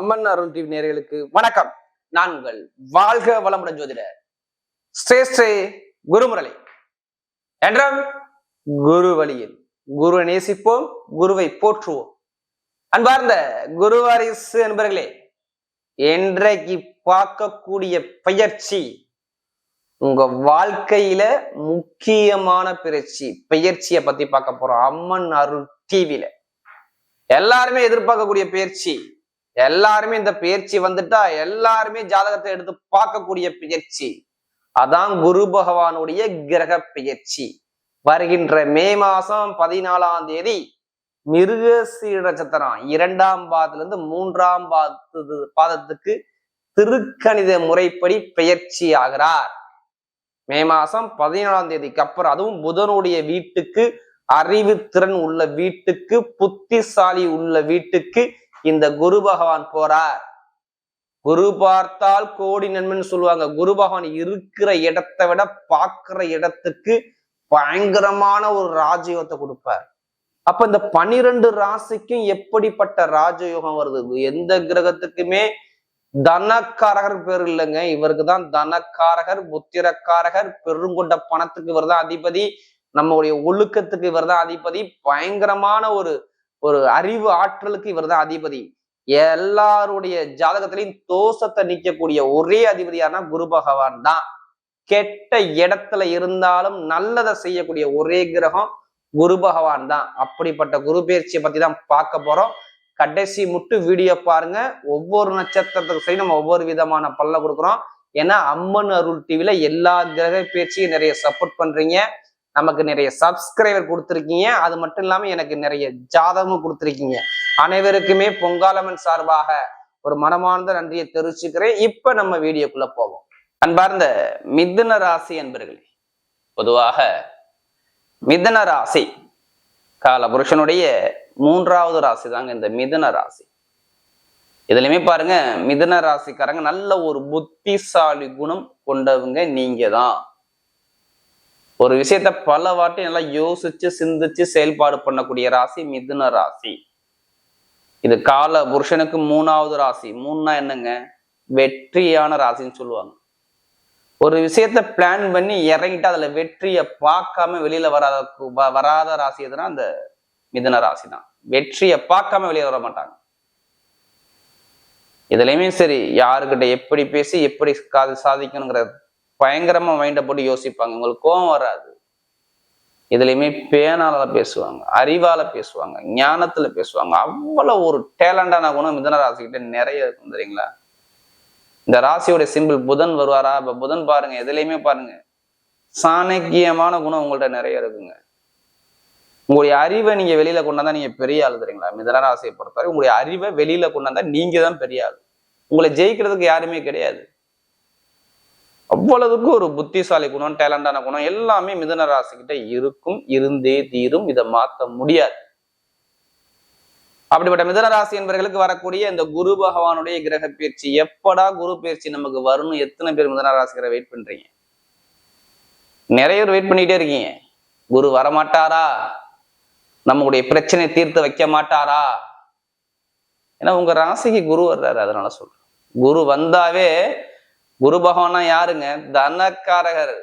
அம்மன் அருள் TV நேர்களுக்கு வணக்கம். நான் உங்கள் வாழ்க வளமுடன் ஜோதிடர் ஸ்ரேஷ்டே குருமுரளி. என்றும் குரு வழியில் குருவை நேசிப்போம் குருவை போற்றுவோம். அன்பார்ந்த குருவாரிசு என்பர்களே இன்றைக்கு பார்க்கக்கூடிய பயிற்சி உங்க வாழ்க்கையில முக்கியமான பயிற்சி பயிற்சியை பத்தி பார்க்க போறோம். அம்மன் அருள் டிவியில. எல்லாருமே எதிர்பார்க்கக்கூடிய பயிற்சி எல்லாருமே இந்த பயிற்சி வந்துட்டா எல்லாருமே ஜாதகத்தை எடுத்து பார்க்கக்கூடிய பயிற்சி. அதான் குரு பகவானுடைய கிரக பயிற்சி. வருகின்ற மே மாசம் பதினாலாம் தேதி மிருக நட்சத்திரம். இரண்டாம் பாதத்துல இருந்து மூன்றாம் பாதத்து பாதத்துக்கு திருக்கணித முறைப்படி பெயர்ச்சி ஆகிறார். மே மாசம் பதினாலாம் தேதிக்கு அப்புறம் அதுவும் புதனுடைய வீட்டுக்கு அறிவு திறன் உள்ள வீட்டுக்கு புத்திசாலி உள்ள வீட்டுக்கு இந்த குரு பகவான் போறார். குரு பார்த்தால் கோடி நன்மைன்னு சொல்லுவாங்க. குரு பகவான் இருக்கிற இடத்தை விட பார்க்கிற இடத்துக்கு பயங்கரமான ஒரு ராஜயோகத்தை கொடுப்பார். அப்ப இந்த பனிரெண்டு ராசிக்கும் எப்படிப்பட்ட ராஜயோகம் வருது? எந்த கிரகத்துக்குமே தனக்காரகர் பேர் இல்லைங்க. இவருக்கு தான் தனக்காரகர் புத்திரக்காரகர் பெருங்கொண்ட பணத்துக்கு இவர் தான் அதிபதி. நம்மளுடைய ஒழுக்கத்துக்கு இவர் தான் அதிபதி. பயங்கரமான ஒரு ஒரு அறிவு ஆற்றலுக்கு இவர் தான் அதிபதி. எல்லாருடைய ஜாதகத்திலையும் தோஷத்தை நீக்கக்கூடிய ஒரே அதிபதியானா குரு பகவான் தான். கெட்ட இடத்துல இருந்தாலும் நல்லதை செய்யக்கூடிய ஒரே கிரகம் குரு பகவான் தான். அப்படிப்பட்ட குரு பயிற்சியை பத்தி தான் பார்க்க போறோம். கடைசி முட்டு வீடியோ பாருங்க. ஒவ்வொரு நட்சத்திரத்துக்கு சரி நம்ம ஒவ்வொரு விதமான பல்ல கொடுக்குறோம். ஏன்னா அம்மன் அருள் டிவில எல்லா கிரக பயிற்சியும் நிறைய சப்போர்ட் பண்றீங்க. நமக்கு நிறைய சப்ஸ்கிரைபர் கொடுத்துருக்கீங்க. அது மட்டும் இல்லாம எனக்கு நிறைய ஜாதகமும் கொடுத்துருக்கீங்க. அனைவருக்குமே பொங்காலமன் சார்பாக ஒரு மனமார்ந்த நன்றியை தெரிவிச்சுக்கிறேன். இப்ப நம்ம வீடியோக்குள்ள போவோம். அன்பார்ந்த மிதுன ராசி என்பர்களே பொதுவாக மிதுன ராசி கால புருஷனுடைய மூன்றாவது ராசி தாங்க இந்த மிதுன ராசி. இதுலயுமே பாருங்க மிதுன ராசிக்காரங்க நல்ல ஒரு புத்திசாலி குணம் கொண்டவங்க நீங்க தான் ஒரு விஷயத்த பல வாட்டி நல்லா யோசிச்சு சிந்திச்சு செயல்பாடு பண்ணக்கூடிய ராசி மிதுன ராசி. இது கால புருஷனுக்கு மூணாவது ராசி. மூணுனா என்னங்க? வெற்றியான ராசின்னு சொல்லுவாங்க. ஒரு விஷயத்த பிளான் பண்ணி இறங்கிட்டு அதுல வெற்றியை பார்க்காம வெளியில வராத வராத ராசி எதுனா அந்த மிதுன ராசி தான். வெற்றியை பார்க்காம வெளியே வர மாட்டாங்க. இதுலயுமே சரி யாருக்கிட்ட எப்படி பேசி எப்படி காது சாதிக்கணுங்கிற பயங்கரமா மைண்டை போட்டு யோசிப்பாங்க. உங்களுக்கு கோவம் வராது. இதுலயுமே பேனால பேசுவாங்க அறிவால பேசுவாங்க ஞானத்துல பேசுவாங்க. அவ்வளவு ஒரு டேலண்டான குணம் மிதன ராசிக்கிட்ட நிறைய இருக்கும் தெரியுங்களா? இந்த ராசியோட சிம்பிள் புதன் வருவாரா? இப்ப புதன் பாருங்க எதுலையுமே பாருங்க. சாணக்கியமான குணம் உங்கள்ட்ட நிறைய இருக்குங்க. உங்களுடைய அறிவை நீங்க வெளியில கொண்டாந்தா நீங்க பெரிய ஆளு தெரியுங்களா? மிதன ராசியை பொறுத்தவரை உங்களுடைய அறிவை வெளியில கொண்டாந்தா நீங்க தான் பெரிய ஆள். உங்களை ஜெயிக்கிறதுக்கு யாருமே கிடையாது. அவ்வளவுக்கு ஒரு புத்திசாலி குணம் டேலண்டான குணம் எல்லாமே மிதன ராசிக்கிட்ட இருக்கும் இருந்தே தீரும் இதை மாத்த முடியாது. அப்படிப்பட்ட மிதன ராசி என்பவர்களுக்கு வரக்கூடிய இந்த குரு பகவானுடைய கிரக பயிற்சி எப்படா குரு பயிற்சி நமக்கு வரும்னு எத்தனை பேர் மிதன ராசிக்கிற வெயிட் பண்றீங்க? நிறைய பேர் வெயிட் பண்ணிட்டே இருக்கீங்க. குரு வரமாட்டாரா? நம்மளுடைய பிரச்சனை தீர்த்து வைக்க மாட்டாரா? ஏன்னா உங்க ராசிக்கு குரு வர்றாரு அதனால சொல்றேன். குரு வந்தாவே குரு பகவானா யாருங்க? தனக்காரகர்.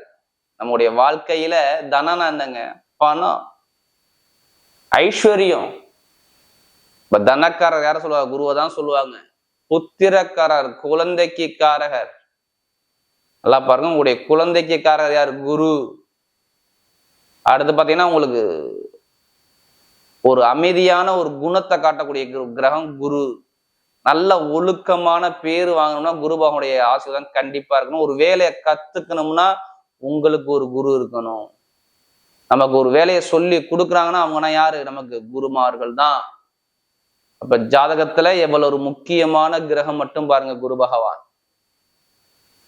நம்முடைய வாழ்க்கையில தனனா என்னங்க பணம் ஐஸ்வர்யம். இப்ப தனக்காரர் யார சொல்லுவாங்க? குருவை தான் சொல்லுவாங்க. புத்திரக்காரர் குழந்தைக்கு காரகர் நல்லா பாருங்க உங்களுடைய குழந்தைக்கு காரகர் யார்? குரு. அடுத்து பாத்தீங்கன்னா உங்களுக்கு ஒரு அமைதியான ஒரு குணத்தை காட்டக்கூடிய கிரகம் குரு. நல்ல ஒழுக்கமான பேர் வாங்கணும்னா குரு பகவானுடைய ஆசீர்வாதம் கண்டிப்பா இருக்கணும். ஒரு வேலையை கத்துக்கணும்னா உங்களுக்கு ஒரு குரு இருக்கணும். நமக்கு ஒரு வேலையை சொல்லி கொடுக்குறாங்கன்னா அவங்கன்னா யாரு? நமக்கு குருமார்கள் தான். அப்ப ஜாதகத்துல எவ்வளவு ஒரு முக்கியமான கிரகம் மட்டும் பாருங்க குரு பகவான்.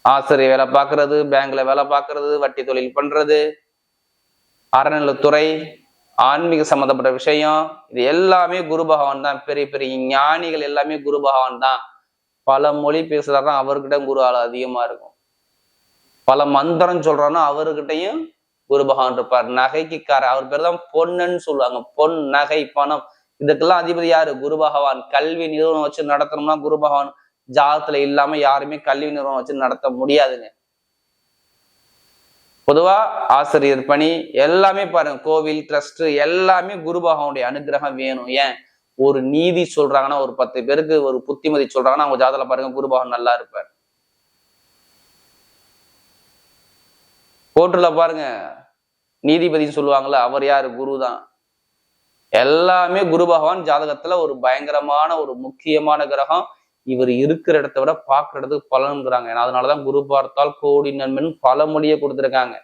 ஆசிரியர் வேலை பார்க்கறது பேங்க்ல வேலை பார்க்கறது வட்டி தொழில் பண்றது அறநிலத்துறை ஆன்மீக சம்மந்தப்பட்ட விஷயம் இது எல்லாமே குரு பகவான் தான். பெரிய பெரிய ஞானிகள் எல்லாமே குரு பகவான் தான். பல மொழி பேசுறாருன்னா அவர்கிட்ட குரு ஆள் அதிகமா இருக்கும். பல மந்திரம் சொல்றாருன்னா அவர்கிட்டையும் குரு பகவான் இருப்பார். நகைக்குக்கார அவர் பேர் தான் பொன்னுன்னு சொல்லுவாங்க. பொன் நகை பணம். இதுக்கெல்லாம் அதிபதி யாரு? குரு பகவான். கல்வி நிறுவனம் வச்சு நடத்தணும்னா குரு பகவான் ஜாதத்துல இல்லாம யாருமே கல்வி நிறுவனம் வச்சு நடத்த முடியாதுங்க. பொதுவா ஆசிரியர் பணி எல்லாமே பாருங்க. கோவில் ட்ரஸ்ட் எல்லாமே குருபகவனுடைய அனுகிரகம் வேணும். ஏன்? ஒரு நீதி சொல்றாங்கன்னா ஒரு பத்து பேருக்கு ஒரு புத்திமதி சொல்றாங்கன்னா அவங்க ஜாதல பாருங்க குருபகவன் நல்லா இருப்பார். கோர்ட்டுல பாருங்க. நீதிபதினு சொல்லுவாங்கல்ல அவர் யாரு? குரு தான். எல்லாமே குரு பகவான் ஜாதகத்துல ஒரு பயங்கரமான ஒரு முக்கியமான கிரகம். இவர் இருக்கிற இடத்த விட பார்க்குற இடத்துக்கு பலனுங்கிறாங்க. ஏன்னா அதனாலதான் குரு பார்த்தால் கோடி நன்மன் பல மொழியை கொடுத்துருக்காங்க.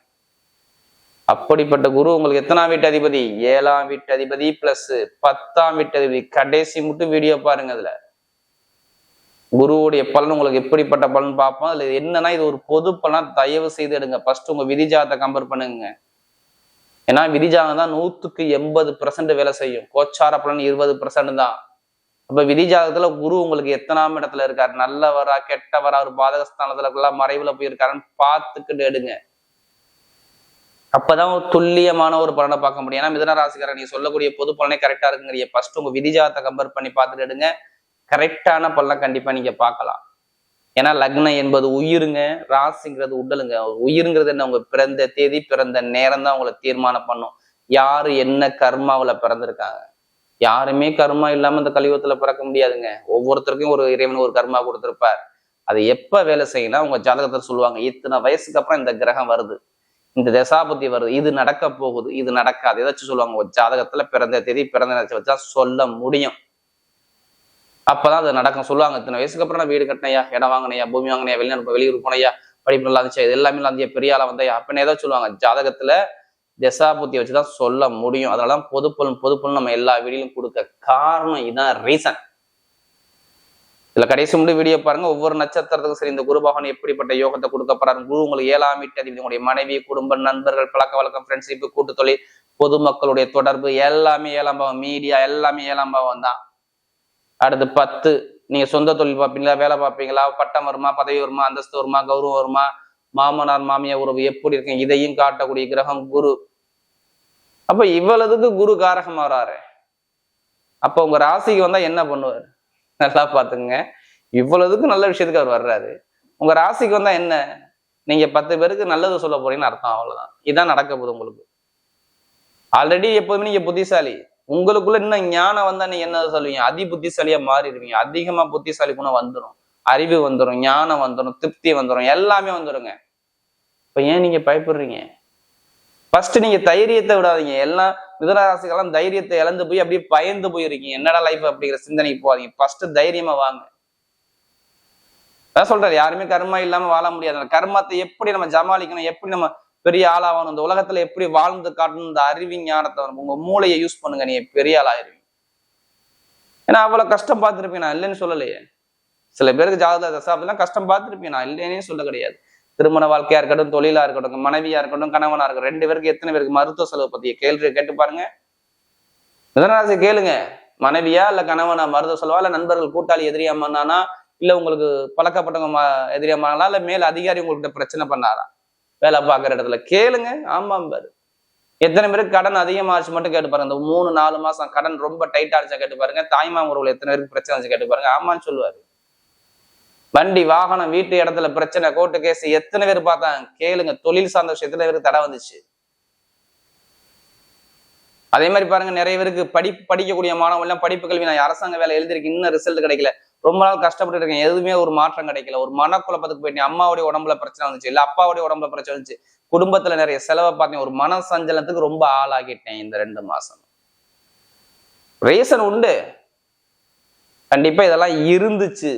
அப்படிப்பட்ட குரு உங்களுக்கு எத்தனாம் வீட்டு அதிபதி? ஏழாம் வீட்டு அதிபதி பிளஸ் பத்தாம் வீட்டு அதிபதி. கடைசி மட்டும் வீடியோ பாருங்க அதுல. குருவுடைய பலன் உங்களுக்கு எப்படிப்பட்ட பலன் பார்ப்போம். அதுல என்னன்னா இது ஒரு பொது பலன் தயவு செய்து எடுங்க. ஃபர்ஸ்ட் உங்க விதிஜாதத்தை கம்பேர் பண்ணுங்க. ஏன்னா விதிஜாதம் தான் நூத்துக்கு எண்பது பர்சன்ட் வேலை செய்யும். கோச்சார பலன் இருபது பர்சன்ட் தான். அப்ப விதிஜாதகத்துல குரு உங்களுக்கு எத்தனாம் இடத்துல இருக்காரு? நல்லவரா கெட்டவரா ஒரு பாதகஸ்தானத்துல மறைவுல போயிருக்காருன்னு பார்த்துக்கிட்டு எடுங்க. அப்பதான் ஒரு துல்லியமான ஒரு பலனை பார்க்க முடியும். ஏன்னா மிதன ராசிக்காரன் நீங்க சொல்லக்கூடிய பொது பலனே கரெக்டா இருக்குங்கிறிய ஃபர்ஸ்ட் உங்க விதிஜாதத்தை கம்பேர் பண்ணி பார்த்துட்டு எடுங்க. கரெக்டான பலனை கண்டிப்பா நீங்க பார்க்கலாம். ஏன்னா லக்னம் என்பது உயிருங்க ராசிங்கிறது உடலுங்க. உயிருங்கிறது என்ன? உங்க பிறந்த தேதி பிறந்த நேரம் தான் உங்களை தீர்மானம் பண்ணும். யாரு என்ன கர்மாவுல பிறந்திருக்காங்க? யாருமே கர்மா இல்லாம இந்த கலியுகத்துல பிறக்க முடியாதுங்க. ஒவ்வொருத்தருக்கும் ஒரு இறைவன் ஒரு கர்மா கொடுத்துருப்பார். அது எப்ப வேலை செய்யணும் உங்க ஜாதகத்தை சொல்லுவாங்க இத்தனை வயசுக்கு அப்புறம் இந்த கிரகம் வருது. இந்த தசாபதி வருது. இது நடக்க போகுது இது நடக்காது. ஏதாச்சும் சொல்லுவாங்க ஒரு ஜாதகத்துல பிறந்த தேதி பிறந்த நேரத்தை வச்சா சொல்ல முடியும். அப்பதான் அது நடக்கும். சொல்லுவாங்க இத்தனை வயசுக்கு அப்புறம் நான் வீடு கட்டினையா இடம் வாங்கினையா பூமி வாங்கினையா வெளிநாடு வெளியூர் போனையா படிப்பு நல்லா இருந்துச்சு இது எல்லாமே நல்லா பெரிய ஆளா வந்தையா அப்படின்னு ஏதோ சொல்லுவாங்க. ஜாதகத்துல தசாபுத்தியை வச்சுதான் சொல்ல முடியும். அதனாலதான் பொதுப்பொருள் பொதுப்பொருள் நம்ம எல்லா வீடியிலும் கொடுக்க காரணம் இதுதான் ரீசன் இதுல கடைசி முடி வீடியோ பாருங்க. ஒவ்வொரு நட்சத்திரத்துக்கும் சரி இந்த குரு பகவான் எப்படிப்பட்ட யோகத்தை கொடுக்க போறாரு? குரு உங்களுக்கு ஏழாம் வீட்டு உங்களுடைய மனைவி குடும்ப நண்பர்கள் பழக்க வழக்கம் ஃப்ரெண்ட்ஷிப் கூட்டு தொழில் பொதுமக்களுடைய தொடர்பு எல்லாமே ஏழாம் பாவம். மீடியா எல்லாமே ஏழாம் பாவம் தான். அடுத்து பத்து நீங்க சொந்த தொழில் பார்ப்பீங்களா? வேலை பார்ப்பீங்களா? பட்டம் வருமா? பதவி வருமா? அந்தஸ்து வருமா? கௌரவம் வருமா? மாமனார் மாமியார் உறவு எப்படி இருக்கு இதையும் காட்டக்கூடிய கிரகம் குரு. அப்ப இவ்வளவுக்கு குரு காரகம் வராரு அப்ப உங்க ராசிக்கு வந்தா என்ன பண்ணுவார்? நல்லா பாத்துங்க இவ்வளவுக்கு நல்ல விஷயத்துக்கு அவர் வர்றாரு. உங்க ராசிக்கு வந்தா என்ன? நீங்க பத்து பேருக்கு நல்லது சொல்ல போறீங்கன்னு அர்த்தம் அவ்வளவுதான். இதான் நடக்க போகுது உங்களுக்கு. ஆல்ரெடி எப்போதுமே நீங்க புத்திசாலி. உங்களுக்குள்ள இன்னும் ஞானம் வந்தா நீங்க என்ன சொல்லுவீங்க? அதி புத்திசாலியா மாறிடுவீங்க. அதிகமா புத்திசாலி குணம் வந்துடும் அறிவு வந்துடும் ஞானம் வந்துடும் திருப்தி வந்துடும் எல்லாமே வந்துடுங்க இப்ப ஏன் நீங்க பயப்படுறீங்க? ஃபர்ஸ்ட் நீங்க தைரியத்தை விடாதீங்க. எல்லாம் மிதனராசிகள்லாம் தைரியத்தை இழந்து போய் அப்படியே பயந்து போயிருக்கீங்க. என்னடா லைஃப் அப்படிங்கிற சிந்தனைக்கு போகாதீங்க. ஃபர்ஸ்ட் தைரியமா வாங்க. அதான் சொல்றாரு யாருமே கர்மா இல்லாம வாழ முடியாது. அந்த கர்மத்தை எப்படி நம்ம ஜமாளிக்கணும் எப்படி நம்ம பெரிய ஆளாகணும்? இந்த உலகத்துல எப்படி வாழ்ந்து காட்டணும்? இந்த அறிவி ஞானத்தை உங்க மூளையை யூஸ் பண்ணுங்க. நீங்க பெரிய ஆளாயிருவீங்க ஏன்னா அவ்வளவு கஷ்டம் பார்த்துருப்பீங்க. நான் இல்லைன்னு சொல்லலையே. சில பேருக்கு ஜாதக அப்படிலாம் கஷ்டம் பார்த்துருப்பீங்க. நான் இல்லைன்னே சொல்ல கிடையாது. திருமண வாழ்க்கையா இருக்கட்டும் தொழிலா இருக்கட்டும் மனைவியா இருக்கட்டும் கணவனா இருக்கட்டும் ரெண்டு பேருக்கு எத்தனை பேருக்கு மருத்துவ செலவு பத்திய கேள்வி கேட்டு பாருங்க. மிதனராசி கேளுங்க. மனைவியா இல்ல கணவனா மருத்துவ செலவா இல்ல நண்பர்கள் கூட்டாளி எதிரியாமானா இல்ல உங்களுக்கு பழக்கப்பட்டவங்க எதிரியாமானா இல்ல மேல் அதிகாரி உங்கள்கிட்ட பிரச்சனை பண்ணாரா? வேலை பார்க்குற இடத்துல கேளுங்க. ஆமாம் பாரு. எத்தனை பேருக்கு கடன் அதிகமாச்சு மட்டும் கேட்டு பாருங்க. இந்த மூணு நாலு மாசம் கடன் ரொம்ப டைட்டா ஆச்சு கேட்டு பாருங்க. தாய்மாம உறவுல எத்தனை பேருக்கு பிரச்சனை கேட்டு பாருங்க. ஆமான்னு சொல்லுவாரு. வண்டி வாகனம் வீட்டு இடத்துல பிரச்சனை கோர்ட்டு கேஸ் எத்தனை பேர் பார்த்தாங்க? கேளுங்க தொழில் சார்ந்த விஷயம் எத்தனை பேருக்கு தடை வந்துச்சு? அதே மாதிரி பாருங்க நிறைய பேருக்கு படிப்பு படிக்கக்கூடிய மாணவர்கள் எல்லாம் படிப்பு கல்வி நான் அரசாங்க வேலை எழுதிருக்கு இன்னும் ரிசல்ட் கிடைக்கல. ரொம்ப நாள் கஷ்டப்பட்டு இருக்கேன் எதுவுமே ஒரு மாற்றம் கிடைக்கல. ஒரு மனக்குழப்பத்துக்கு போயிட்டேன். அம்மாவுடைய உடம்புல பிரச்சனை வந்துச்சு இல்ல அப்பாவுடைய உடம்புல பிரச்சனை வந்துச்சு. குடும்பத்துல நிறைய செலவை பார்த்தேன் ஒரு மன சஞ்சலத்துக்கு ரொம்ப ஆளாகிட்டேன் இந்த ரெண்டு மாசம். ரீசன் உண்டு. கண்டிப்பா இதெல்லாம் இருந்துச்சு.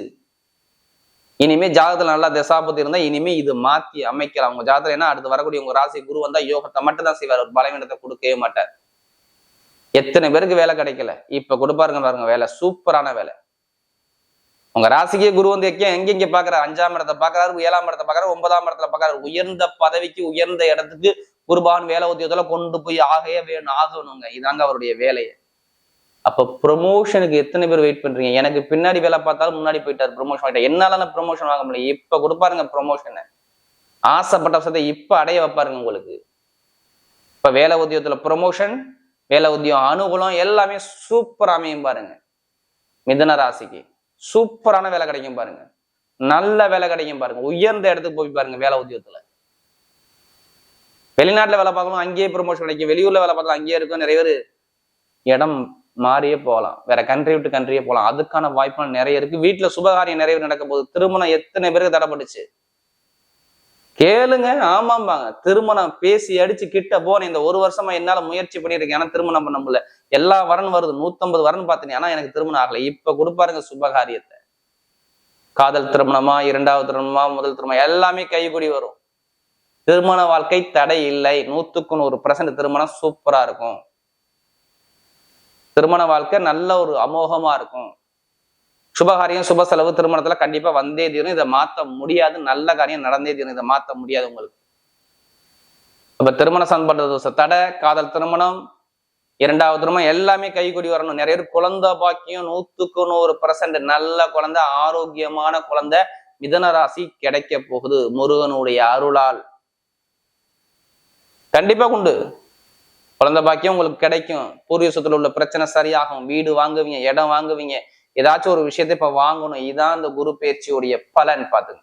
இனிமே ஜாதகத்துல நல்லா தசாபதி இருந்தா இனிமே இது மாத்தி அமைக்கலாம். உங்க ஜாதகம் என்ன அடுத்து வரக்கூடிய உங்க ராசி குரு வந்தா யோகத்தை மட்டும் தான் செய்வார். ஒரு பலவீனத்தை கொடுக்கவே மாட்டார். எத்தனை பேருக்கு வேலை கிடைக்கல? இப்ப கொடுப்பாருங்க பாருங்க வேலை. சூப்பரான வேலை. உங்க ராசிக்கே குரு வந்து எங்க எங்க எங்க பாக்குறாரு? அஞ்சாம் இடத்தை பாக்குறாரு ஏழாம் இடத்தை பாக்குறாரு ஒன்பதாம் இடத்துல பாக்குறாரு. உயர்ந்த பதவிக்கு உயர்ந்த இடத்துக்கு குருபான் வேலை உத்தியோகத்துல கொண்டு போய் ஆகையே வேணும் ஆகணுங்க. இதாங்க அவருடைய வேலையை. அப்ப ப்ரொமோஷனுக்கு எத்தனை பேர் வெயிட் பண்றீங்க? எனக்கு பின்னாடி வேலை பார்த்தாலும் முன்னாடி போயிட்டாரு ப்ரொமோஷன் ஆகிட்ட என்னால நான் ப்ரொமோஷன் வாங்க முடியல. இப்ப கொடுப்பாருங்க ப்ரொமோஷனை ஆசைப்பட்ட விஷயத்தை இப்ப அடைய வைப்பாருங்க உங்களுக்கு. இப்ப வேலை உத்தியோகத்துல ப்ரொமோஷன் வேலை உத்தியோகம் அனுகூலம் எல்லாமே சூப்பர் அமையும் பாருங்க. மிதன ராசிக்கு சூப்பரான வேலை கிடைக்கும் பாருங்க. நல்ல வேலை கிடைக்கும் பாருங்க. உயர்ந்த இடத்துக்கு போய் பாருங்க வேலை உத்தியோகத்துல. வெளிநாட்டுல வேலை பார்க்கணும் அங்கேயே ப்ரொமோஷன் கிடைக்கும். வெளியூர்ல வேலை பார்க்கலாம் அங்கேயே இருக்கும் நிறைய பேர் இடம் மாறியே போகலாம். வேற கண்ட்ரி விட்டு கண்ட்ரியே போகலாம். அதுக்கான வாய்ப்புகள் நிறைய இருக்கு. வீட்டுல சுபகாரியம் நிறைய நடக்க போகுது திருமணம் எத்தனை பேருக்கு தடைப்பட்டுச்சு? கேளுங்க. ஆமாம்பாங்க. திருமணம் பேசி அடிச்சு கிட்ட போனேன் இந்த ஒரு வருஷமா என்னால முயற்சி பண்ணிருக்கேன் ஆனா திருமணம் பண்ண முடியல. எல்லா வரன் வருது. நூத்தம்பது வரன் பார்த்தேன். ஆனா எனக்கு திருமணம் ஆகல. இப்ப கொடுப்பாருங்க சுபகாரியத்தை. காதல் திருமணமா இரண்டாவது திருமணமா முதல் திருமணம் எல்லாமே கைகூடி வரும். திருமண வாழ்க்கை தடை இல்லை. நூத்துக்கு நூறு பர்சன்ட் திருமணம் சூப்பரா இருக்கும். திருமண வாழ்க்கை நல்ல ஒரு அமோகமா இருக்கும். சுபகாரியம் சுப செலவு திருமணத்துல கண்டிப்பா வந்தே தீரும். இதை மாத்த முடியாது. நல்ல காரியம் நடந்தே தீரும். இதை மாத்த முடியாது உங்களுக்கு. அப்ப திருமண சம்பந்த தடை காதல் திருமணம் இரண்டாவது திருமணம் எல்லாமே கைகூடி வரணும். நிறைய பேர் குழந்தை பாக்கியம் நூத்துக்கு நூறு பர்சன்ட் நல்ல குழந்தை ஆரோக்கியமான குழந்தை மிதன ராசி கிடைக்க போகுது. முருகனுடைய அருளால். கண்டிப்பா உண்டு. குழந்த பாக்கியம் உங்களுக்கு கிடைக்கும். பூர்வீக சொத்துல உள்ள பிரச்சனை சரியாகும். வீடு வாங்குவீங்க இடம் வாங்குவீங்க. ஏதாச்சும் ஒரு விஷயத்த இப்ப வாங்கணும். இதான் இந்த குரு பயிற்சியுடைய பலன் பாத்துங்க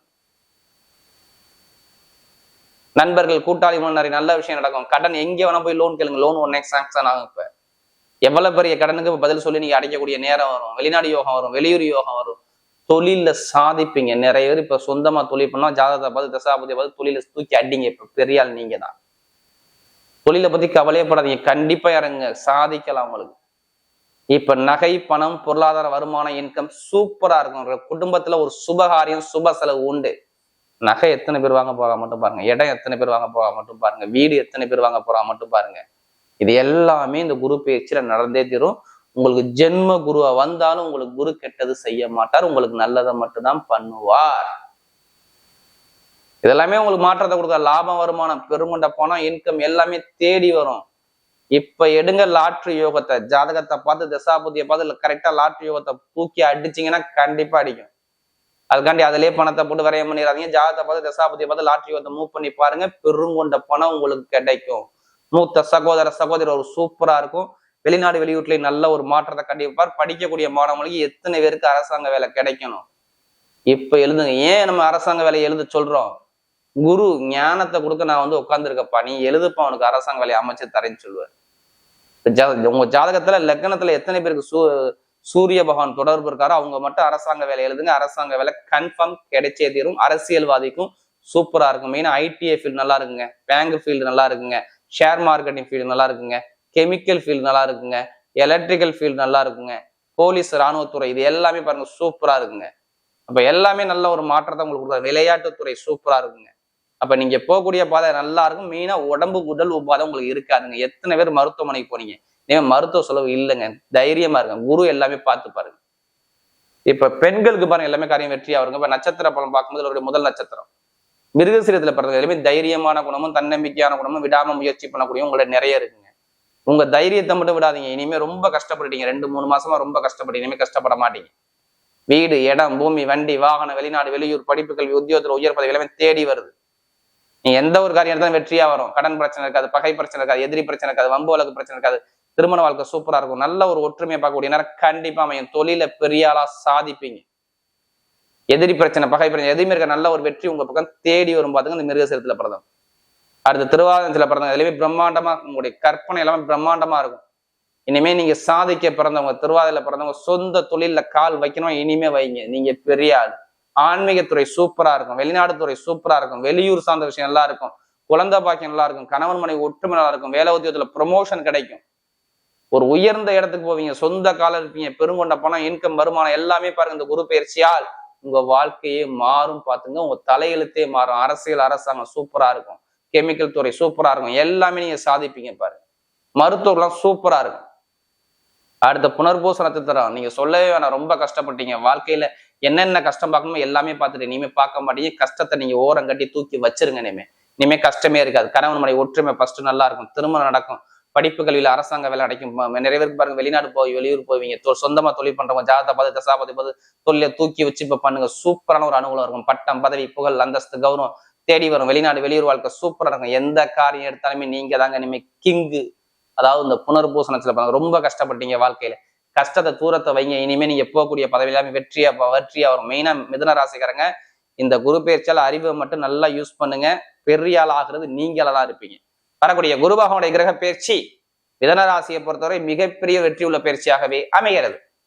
நண்பர்கள் கூட்டாளி மூலம் நிறைய நல்ல விஷயம் நடக்கும். கடன் எங்க வேணா போய் லோன் கேளுங்க. லோன் ஒன்னே சாங்ஷன் ஆகும் இப்ப. எவ்வளவு பெரிய கடனுக்கு பதில் சொல்லி நீங்க அடைக்கக்கூடிய நேரம் வரும். வெளிநாடு யோகம் வரும் வெளியூர் யோகம் வரும். தொழில சாதிப்பீங்க. நிறைய பேர் இப்ப சொந்தமா தொழில் பண்ணா ஜாதகத்தை பார்த்து தசாபதியை பார்த்து தொழில தூக்கி அடிங்க. இப்ப பெரிய ஆள் நீங்க தான் தொழிலை பத்தி கவலையப்படாதீங்க. கண்டிப்பா இறங்க சாதிக்கலாம் உங்களுக்கு. இப்ப நகை பணம் பொருளாதார வருமானம் இன்கம் சூப்பரா இருக்கும். குடும்பத்துல ஒரு சுபகாரியம் சுப செலவு உண்டு. நகை எத்தனை பேர் வாங்க போறா மட்டும் பாருங்க. இடம் எத்தனை பேர் வாங்க போறா மட்டும் பாருங்க. வீடு எத்தனை பேர் வாங்க போறா மட்டும் பாருங்க. இது எல்லாமே இந்த குரு பயிற்சியில நடந்தே தீரும். உங்களுக்கு ஜென்ம குருவா வந்தாலும் உங்களுக்கு குரு கெட்டது செய்ய மாட்டார். உங்களுக்கு நல்லதை மட்டும்தான் பண்ணுவார். இதெல்லாமே உங்களுக்கு மாற்றத்தை கொடுக்க லாபம் வருமானம் பெருமண்ட பணம் இன்கம் எல்லாமே தேடி வரும். இப்ப எடுங்க லாட்ரி யோகத்தை. ஜாதகத்தை பார்த்து தசாபுத்தியை பார்த்து கரெக்டா லாட்ரி யோகத்தை தூக்கி அடிச்சிங்கன்னா கண்டிப்பா அடிக்கும். அதுக்காண்டி அதிலே பணத்தை போட்டு வரைய பண்ணிடாதீங்க ஜாதகத்தை பார்த்து தசாபுத்தியை பார்த்து லாட்ரி யோகத்தை மூவ் பண்ணி பாருங்க. பெருங்கொண்ட பணம் உங்களுக்கு கிடைக்கும். மூத்த சகோதர சகோதரர் ஒரு சூப்பரா இருக்கும். வெளிநாடு வெளியூட்லயும் நல்ல ஒரு மாற்றத்தை கண்டிப்பார் படிக்கக்கூடிய மாணவர்களுக்கு எத்தனை பேருக்கு அரசாங்க வேலை கிடைக்கணும்? இப்ப எழுதுங்க. ஏன் நம்ம அரசாங்க வேலையை எழுத சொல்றோம்? குரு ஞானத்தை கொடுக்க நான் வந்து உட்காந்துருக்கப்பா நீ எழுதுப்பா அவனுக்கு அரசாங்க வேலையை அமைச்சு தரேன்னு சொல்லுவார். உங்க ஜாதகத்துல லக்னத்துல எத்தனை பேருக்கு சூ சூரிய பகவான் தொடர்பு இருக்காரோ அவங்க மட்டும் அரசாங்க வேலை எழுதுங்க. அரசாங்க வேலை கன்ஃபார்ம் கிடைச்சே தீரும். அரசியல்வாதிக்கும் சூப்பரா இருக்கும். மெயினா ஐடிஐ ஃபீல்டு நல்லா இருக்குங்க. பேங்க் ஃபீல்டு நல்லா இருக்குங்க. ஷேர் மார்க்கெட்டிங் ஃபீல்டு நல்லா இருக்குங்க. கெமிக்கல் ஃபீல்டு நல்லா இருக்குங்க. எலக்ட்ரிக்கல் ஃபீல்டு நல்லா இருக்குங்க. போலீஸ் ராணுவத்துறை இது எல்லாமே பாருங்க சூப்பரா இருக்குங்க. அப்ப எல்லாமே நல்ல ஒரு மாற்றத்தை உங்களுக்கு கொடுக்குறாங்க விளையாட்டுத்துறை சூப்பரா இருக்குங்க. அப்ப நீங்க போகக்கூடிய பாதை நல்லா இருக்கும். மெயினா உடம்பு உடல் உபாதை உங்களுக்கு இருக்காதுங்க. எத்தனை பேர் மருத்துவமனைக்கு போனீங்க நீங்க மருத்துவ செலவு இல்லைங்க. தைரியமா இருங்க. குரு எல்லாமே பார்த்து பாருங்க. இப்ப பெண்களுக்கு பாருங்க எல்லாமே காரியம் வெற்றியா வருங்க இப்ப நட்சத்திர பலம் பார்க்கும்போது அவருடைய முதல் நட்சத்திரம். மிருகசீரத்தில் பிறந்த எல்லாமே தைரியமான குணமும் தன்னம்பிக்கையான குணமும் விடாமல் முயற்சி பண்ணக்கூடிய உங்களை நிறைய இருக்குங்க. உங்க தைரியத்தை மட்டும் விடாதீங்க. இனிமே ரொம்ப கஷ்டப்பட்டுட்டீங்க. ரெண்டு மூணு மாசமா ரொம்ப கஷ்டப்பட்டு இனிமே கஷ்டப்பட மாட்டீங்க. வீடு இடம் பூமி வண்டி வாகனம் வெளிநாடு வெளியூர் படிப்பு கல்வி உத்தியோகத்தில் உயர் பதவி எல்லாமே தேடி வருது. நீ எந்த ஒரு காரியம் எடுத்தாலும் வெற்றியா வரும். கடன் பிரச்சனை இருக்காது பகை பிரச்சனை இருக்காது எதிரி பிரச்சனை இருக்காது வம்பு வழக்கு பிரச்சனை இருக்காது. திருமண வாழ்க்கை சூப்பரா இருக்கும். நல்ல ஒரு ஒற்றுமையை பார்க்கக்கூடிய நேரம் கண்டிப்பா அமையும். தொழில பெரிய ஆளா சாதிப்பீங்க. எதிரி பிரச்சனை பகை பிரச்சனை எதுவுமே இருக்க நல்ல ஒரு வெற்றி உங்க பக்கம் தேடி வரும். பாத்துங்க இந்த மிருகசீரத்துல பிறந்தவங்க. அடுத்த திருவாதத்துல பிறந்தவங்க. எல்லாமே பிரம்மாண்டமா உங்களுடைய கற்பனை எல்லாமே பிரம்மாண்டமா இருக்கும். இனிமே நீங்க சாதிக்க பிறந்தவங்க திருவாதில பிறந்தவங்க சொந்த தொழில கால் வைக்கணும் இனிமே வைங்க. நீங்க பெரிய ஆள். ஆன்மீகத்துறை சூப்பரா இருக்கும். வெளிநாடு துறை சூப்பரா இருக்கும். வெளியூர் சார்ந்த விஷயம் நல்லா இருக்கும் குழந்தை பாக்கியம் நல்லா இருக்கும் கணவன் மனைவி ஒற்றுமை நல்லா இருக்கும் வேலை உத்தியோகத்துல ப்ரொமோஷன் கிடைக்கும். ஒரு உயர்ந்த இடத்துக்கு போவீங்க. சொந்த காலம் இருப்பீங்க. பெருங்கொண்ட பணம் இன்கம் வருமானம் எல்லாமே பாருங்க. இந்த குரு பயிற்சியால் உங்க வாழ்க்கையே மாறும் பாத்துங்க உங்க தலையெழுத்தே மாறும். அரசியல் அரசாங்கம் சூப்பரா இருக்கும். கெமிக்கல் துறை சூப்பரா இருக்கும். எல்லாமே நீங்க சாதிப்பீங்க பாருங்க. மருத்துவம்லாம் சூப்பரா இருக்கும். அடுத்த புனர்பூச நட்சத்திரம் நீங்க சொல்லவே வேணாம். ரொம்ப கஷ்டப்பட்டீங்க. வாழ்க்கையில என்னென்ன கஷ்டம் பார்க்கணுமோ எல்லாமே பார்த்துட்டு இனிமே பார்க்க மாட்டீங்க கஷ்டத்தை நீங்க ஓரம் கட்டி தூக்கி வச்சிருங்க இனிமே. இனிமே கஷ்டமே இருக்காது. கணவன் மனை ஒற்றுமை ஃபர்ஸ்ட் நல்லா இருக்கும். திருமணம் நடக்கும். படிப்பு கல்வியில் அரசாங்க வேலை அடைக்கும். நிறைய பேருக்கு பாருங்க வெளிநாடு போய் வெளியூர் போவீங்க. சொந்தமா தொழில் பண்றவங்க ஜாதகத்தை பார்த்து தசாபதி பார்த்து தொழிலை தூக்கி வச்சு இப்ப பண்ணுங்க. சூப்பரான ஒரு அனுகூலம் இருக்கும். பட்டம் பதவி புகழ் அந்தஸ்து கௌரவம் தேடி வரும். வெளிநாடு வெளியூர் வாழ்க்கை சூப்பரா இருக்கும். எந்த காரியம் எடுத்தாலுமே நீங்க தாங்க இனிமே கிங்கு அதாவது இந்த புனர்பூசணத்துல பாருங்க ரொம்ப கஷ்டப்பட்டீங்க வாழ்க்கையில. கஷ்டத்தை தூரத்தை வைங்க. இனிமே நீங்க போகக்கூடிய பதவி எல்லாமே வெற்றியா வெற்றியா வரும் மெயினா மிதன ராசிக்காரங்க. இந்த குரு பெயர்ச்சியால் அறிவை மட்டும் நல்லா யூஸ் பண்ணுங்க. பெரிய ஆள் ஆகுறது நீங்களா தான் இருப்பீங்க. வரக்கூடிய குரு கிரக பயிற்சி மிதன ராசியை பொறுத்தவரை மிகப்பெரிய வெற்றி உள்ள பயிற்சியாகவே அமைகிறது.